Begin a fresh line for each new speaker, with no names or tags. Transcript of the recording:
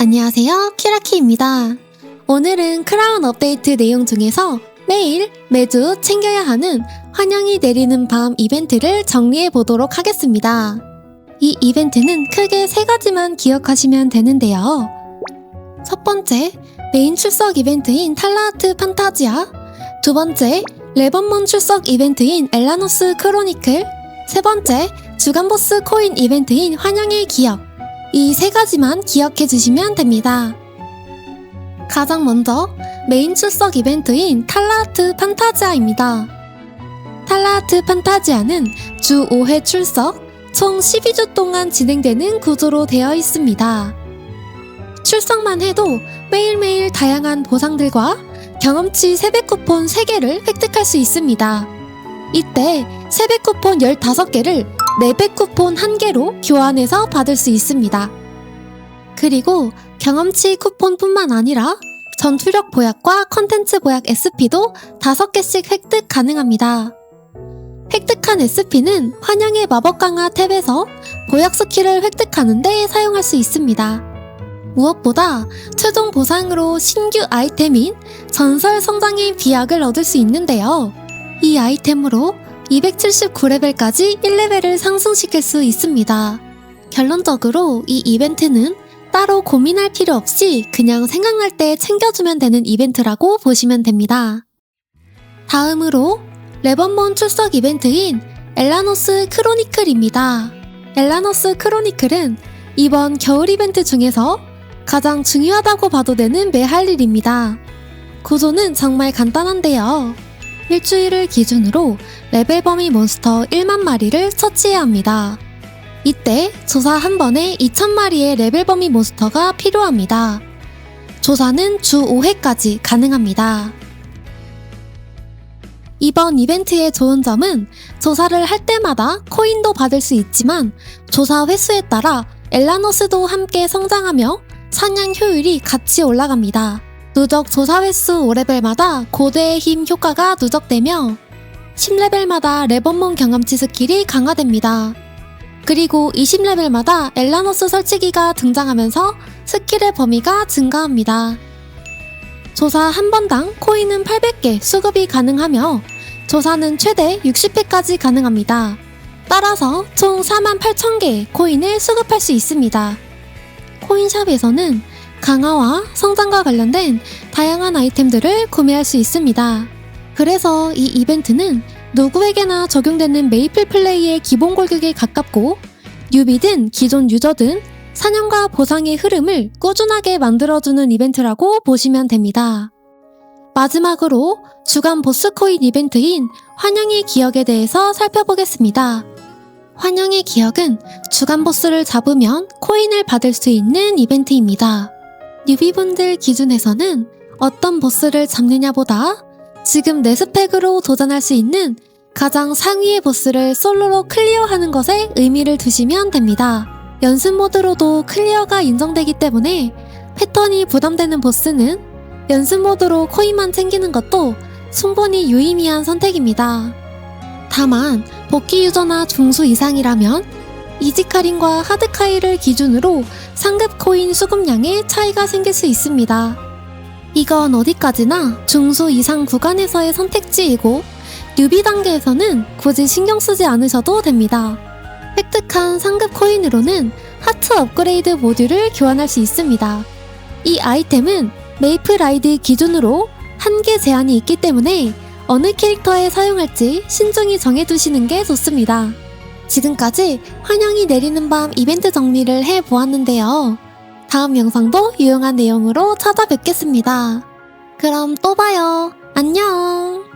안녕하세요. 키라키입니다. 오늘은 크라운 업데이트 내용 중에서 매일, 매주 챙겨야 하는 환영이 내리는 밤 이벤트를 정리해 보도록 하겠습니다. 이 이벤트는 크게 세 가지만 기억하시면 되는데요. 첫 번째, 메인 출석 이벤트인 탈라하트 판타지아. 두 번째, 레번몬 출석 이벤트인 엘라노스 크로니클. 세 번째, 주간 보스 코인 이벤트인 환영의 기억. 이 세 가지만 기억해 주시면 됩니다. 가장 먼저 메인 출석 이벤트인 탈라하트 판타지아입니다. 탈라하트 판타지아는 주 5회 출석, 총 12주 동안 진행되는 구조로 되어 있습니다. 출석만 해도 매일매일 다양한 보상들과 경험치 세배 쿠폰 3개를 획득할 수 있습니다. 이때 세배 쿠폰 15개를 4배 쿠폰 1개로 교환해서 받을 수 있습니다. 그리고 경험치 쿠폰뿐만 아니라 전투력 보약과 컨텐츠 보약 SP도 5개씩 획득 가능합니다. 획득한 SP는 환영의 마법 강화 탭에서 보약 스킬을 획득하는데 사용할 수 있습니다. 무엇보다 최종 보상으로 신규 아이템인 전설 성장의 비약을 얻을 수 있는데요. 이 아이템으로 279레벨까지 1레벨을 상승시킬 수 있습니다. 결론적으로 이 이벤트는 따로 고민할 필요 없이 그냥 생각날 때 챙겨주면 되는 이벤트라고 보시면 됩니다. 다음으로 레번몬 출석 이벤트인 엘라노스 크로니클입니다. 엘라노스 크로니클은 이번 겨울 이벤트 중에서 가장 중요하다고 봐도 되는 매할 일입니다. 구조는 정말 간단한데요. 일주일을 기준으로 레벨 범위 몬스터 1만 마리를 처치해야 합니다. 이때 조사 한 번에 2,000마리의 레벨 범위 몬스터가 필요합니다. 조사는 주 5회까지 가능합니다. 이번 이벤트의 좋은 점은 조사를 할 때마다 코인도 받을 수 있지만 조사 횟수에 따라 엘라노스도 함께 성장하며 사냥 효율이 같이 올라갑니다. 누적 조사 횟수 5레벨마다 고대의 힘 효과가 누적되며 10레벨마다 레번몬 경험치 스킬이 강화됩니다. 그리고 20레벨마다 엘라노스 설치기가 등장하면서 스킬의 범위가 증가합니다. 조사 한 번당 코인은 800개 수급이 가능하며 조사는 최대 60회까지 가능합니다. 따라서 총 48,000개의 코인을 수급할 수 있습니다. 코인샵에서는 강화와 성장과 관련된 다양한 아이템들을 구매할 수 있습니다. 그래서 이 이벤트는 누구에게나 적용되는 메이플 플레이의 기본 골격에 가깝고 뉴비든 기존 유저든 사냥과 보상의 흐름을 꾸준하게 만들어주는 이벤트라고 보시면 됩니다. 마지막으로 주간 보스코인 이벤트인 환영의 기억에 대해서 살펴보겠습니다. 환영의 기억은 주간 보스를 잡으면 코인을 받을 수 있는 이벤트입니다. 뉴비분들 기준에서는 어떤 보스를 잡느냐보다 지금 내 스펙으로 도전할 수 있는 가장 상위의 보스를 솔로로 클리어하는 것에 의미를 두시면 됩니다. 연습 모드로도 클리어가 인정되기 때문에 패턴이 부담되는 보스는 연습 모드로 코인만 챙기는 것도 충분히 유의미한 선택입니다. 다만 복귀 유저나 중수 이상이라면 이지카린과 하드카이를 기준으로 상급 코인 수급량에 차이가 생길 수 있습니다. 이건 어디까지나 중수 이상 구간에서의 선택지이고 뉴비 단계에서는 굳이 신경 쓰지 않으셔도 됩니다. 획득한 상급 코인으로는 하트 업그레이드 모듈을 교환할 수 있습니다. 이 아이템은 메이플 라이드 기준으로 한 개 제한이 있기 때문에 어느 캐릭터에 사용할지 신중히 정해두시는 게 좋습니다. 지금까지 환영이 내리는 밤 이벤트 정리를 해보았는데요. 다음 영상도 유용한 내용으로 찾아뵙겠습니다. 그럼 또 봐요. 안녕!